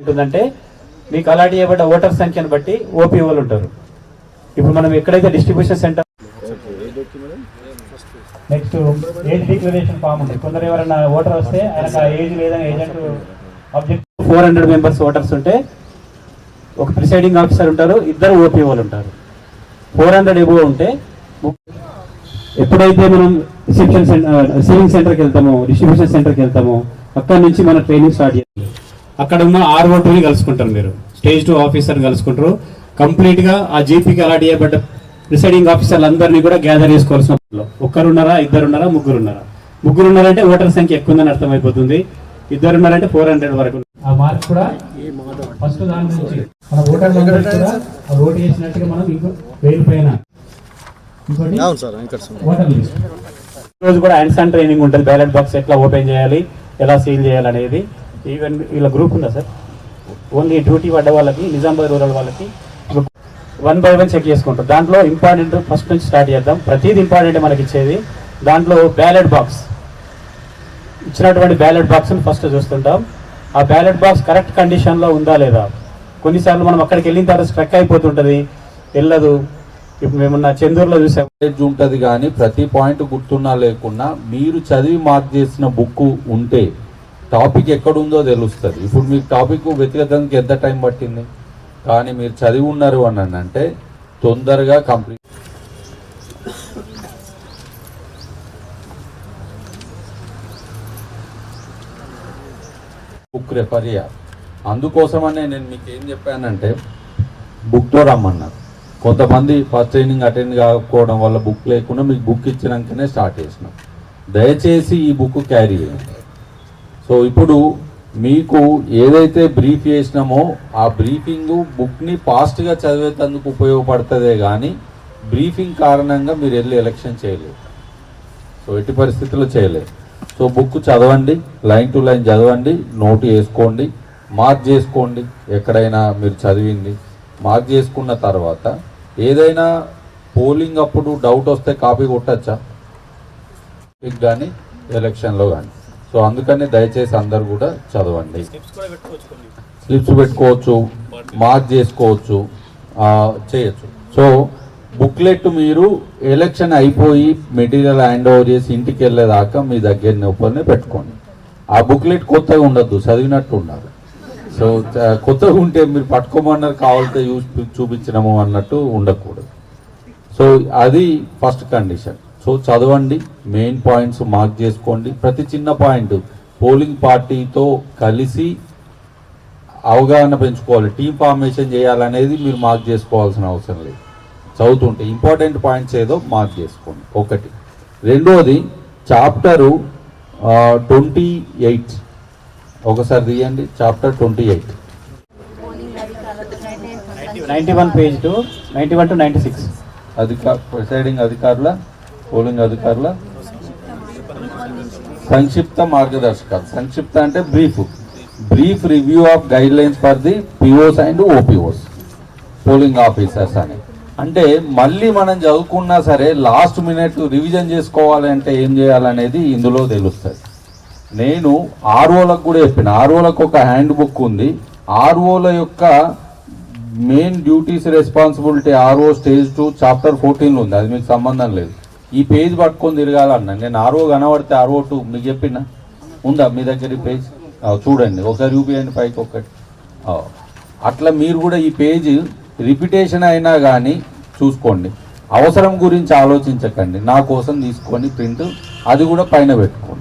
ఉంటుందంటే మీకు అలాట్ చేయబడ్డ ఓటర్ సంఖ్యను బట్టి ఓపీఓలు ఉంటారు. ఇప్పుడు మనం ఎక్కడైతే distribution centre next age declaration form ఉంటుంది కొందరు ఎవరైనా ఓటర్ వస్తే ఆయనకు ఆ ఏజ్ లేదని agent object four hundred members voters ఉంటే ఒక ప్రిసైడింగ్ ఆఫీసర్ ఉంటారు ఇద్దరు ఓపీఓలు ఉంటారు. ఫోర్ హండ్రెడ్ ఎబో ఉంటే ఎప్పుడైతే మనం రిసెప్షన్ సెంటర్ రిసీవింగ్ సెంటర్కి వెళ్తామో డిస్ట్రిబ్యూషన్ సెంటర్కి వెళ్తామో అక్కడ నుంచి మన ట్రైనింగ్ స్టార్ట్ చేయాలి. అక్కడ ఉన్న ఆర్ఓ టూని కలుసుకుంటారు మీరు. స్టేజ్ టూ ఆఫీసర్ని కలుసుకుంటారు. కంప్లీట్గా ఆ జీపీకి అలాట్ చేయబడ్డ ప్రిసైడింగ్ ఆఫీసర్లు అందరినీ కూడా గ్యాదర్ చేసుకోవాల్సిన. ఒక్కరున్నారా ఇద్దరున్నారా ముగ్గురున్నారా? ముగ్గురు ఉన్నారంటే ఓటర్ సంఖ్య ఎక్కువ ఉందని అర్థమైపోతుంది. ఇద్దరు ఉన్నారంటే ఫోర్ హండ్రెడ్ వరకు. ఆ మార్క్ కూడా ఫస్ట్ దాని నుంచి. మన ఓటర్ నెంబర్ కూడా ఆ ఓటు చేసినట్టుగా మనం ఇంకో వేలు పైన. ఇంకోటి? అవును sir Venkata Swamy. Voter list. రోజు కూడా హ్యాండ్స్ ఆన్ ట్రైనింగ్ ఉంటుంది. బ్యాలెట్ బాక్స్ ఎట్లా ఓపెన్ చేయాలి ఎలా సీల్ చేయాలి అనేది ఈవెన్ వీళ్ళ గ్రూప్ ఉందా సార్? ఓన్లీ డ్యూటీ పడ్డ వాళ్ళకి నిజామాబాద్ రూరల్ వాళ్ళకి వన్ బై వన్ చెక్ చేసుకుంటాం. దాంట్లో ఇంపార్టెంట్ ఫస్ట్ నుంచి స్టార్ట్ చేద్దాం. ప్రతిది ఇంపార్టెంట్ మనకి ఇచ్చేది. దాంట్లో బ్యాలెట్ బాక్స్ ఇచ్చినటువంటి బ్యాలెట్ బాక్స్ని ఫస్ట్ చూస్తుంటాం. ఆ బ్యాలెట్ బాక్స్ కరెక్ట్ కండిషన్లో ఉందా లేదా? కొన్నిసార్లు మనం అక్కడికి వెళ్ళిన తర్వాత స్ట్రక్ అయిపోతుంటుంది. వెళ్ళదు. ఇప్పుడు మేమున్న చెందూరులో చూసాం. నాలెడ్జ్ ఉంటుంది కానీ ప్రతి పాయింట్ గుర్తున్నా లేకున్నా మీరు చదివి మార్క్ చేసిన బుక్ ఉంటే టాపిక్ ఎక్కడుందో తెలుస్తుంది. ఇప్పుడు మీకు టాపిక్ వ్యక్తిగతానికి ఎంత టైం పట్టింది? కానీ మీరు చదివి ఉన్నారు అని అంటే తొందరగా కంప్లీట్ బుక్ రెఫర్ చేయాలి. అందుకోసమనే నేను మీకు ఏం చెప్పానంటే బుక్తో రమ్మన్నారు. కొంతమంది ఫస్ట్ ట్రైనింగ్ అటెండ్ కాకపోవడం వల్ల బుక్ లేకుండా మీకు బుక్ ఇచ్చినాకనే స్టార్ట్ చేసినాం. దయచేసి ఈ బుక్ క్యారీ చేయండి. సో ఇప్పుడు మీకు ఏదైతే బ్రీఫ్ చేసినామో ఆ బ్రీఫింగ్ బుక్ని ఫాస్ట్గా చదివేటందుకు ఉపయోగపడుతుందే కానీ బ్రీఫింగ్ కారణంగా మీరు వెళ్ళి ఎలక్షన్ చేయలేదు. సో ఎట్టి పరిస్థితుల్లో చేయలేదు. సో బుక్ చదవండి లైన్ టు లైన్ చదవండి నోటు వేసుకోండి మార్క్ చేసుకోండి ఎక్కడైనా మీరు చదివింది. మార్క్ చేసుకున్న తర్వాత ఏదైనా పోలింగ్ అప్పుడు డౌట్ వస్తే కాపీ కొట్టచ్చా? కానీ ఎలక్షన్లో కానీ సో అందుకని దయచేసి అందరు కూడా చదవండి. స్లిప్స్ పెట్టుకోవచ్చు మార్క్ చేసుకోవచ్చు చేయొచ్చు. సో బుక్లెట్ మీరు ఎలక్షన్ అయిపోయి మెటీరియల్ హ్యాండ్ ఓవర్ చేసి ఇంటికి వెళ్ళేదాకా మీ దగ్గర నొప్పుల్ని పెట్టుకోండి. ఆ బుక్లెట్ కొత్తగా ఉండద్దు చదివినట్టు ఉండాలి. సో కొత్తగా ఉంటే మీరు పట్టుకోమన్నారు కావాలంటే చూసి చూపించడము అన్నట్టు ఉండకూడదు. సో అది ఫస్ట్ కండిషన్. సో చదవండి మెయిన్ పాయింట్స్ మార్క్ చేసుకోండి. ప్రతి చిన్న పాయింట్ పోలింగ్ పార్టీతో కలిసి అవగాహన పెంచుకోవాలి. టీం ఫార్మేషన్ చేయాలనేది మీరు మార్క్ చేసుకోవాల్సిన అవసరం లేదు. చదువుతుంటే ఇంపార్టెంట్ పాయింట్స్ ఏదో మార్క్ చేసుకోండి. ఒకటి. రెండోది చాప్టరు ట్వంటీ ఎయిట్ ఒకసారి తీయండి chapter twenty eight ninety one page to ninety one to ninety six అధికార ప్రిసైడింగ్ అధికారుల పోలింగ్ అధికారుల సంక్షిప్త మార్గదర్శకాలు. సంక్షిప్త అంటే brief. Brief review of guidelines for the POs and OPOs polling officers అని. అంటే మళ్ళీ మనం చదువుకున్నా సరే లాస్ట్ మినిట్ రివిజన్ చేసుకోవాలంటే ఏం చేయాలనేది ఇందులో తెలుస్తుంది. నేను ఆర్ఓలకు కూడా చెప్పిన ఆర్ఓలకు ఒక హ్యాండ్ బుక్ ఉంది. ఆర్ఓల యొక్క main duties responsibility RO stage two chapter ఫోర్టీన్లో ఉంది. అది మీకు సంబంధం లేదు. ఈ పేజ్ పట్టుకొని తిరగాలన్నా నేను ఆరో కనబడితే ఆరో టూ. మీకు చెప్పిన? ఉందా మీ దగ్గర ఈ పేజ్? చూడండి. ఒకసారి చూపియండి పైకి ఒకటి అట్లా మీరు కూడా ఈ పేజ్ రిపిటేషన్ అయినా కానీ చూసుకోండి. అవసరం గురించి ఆలోచించకండి. నా కోసం తీసుకొని ప్రింట్ అది కూడా పైన పెట్టుకోండి.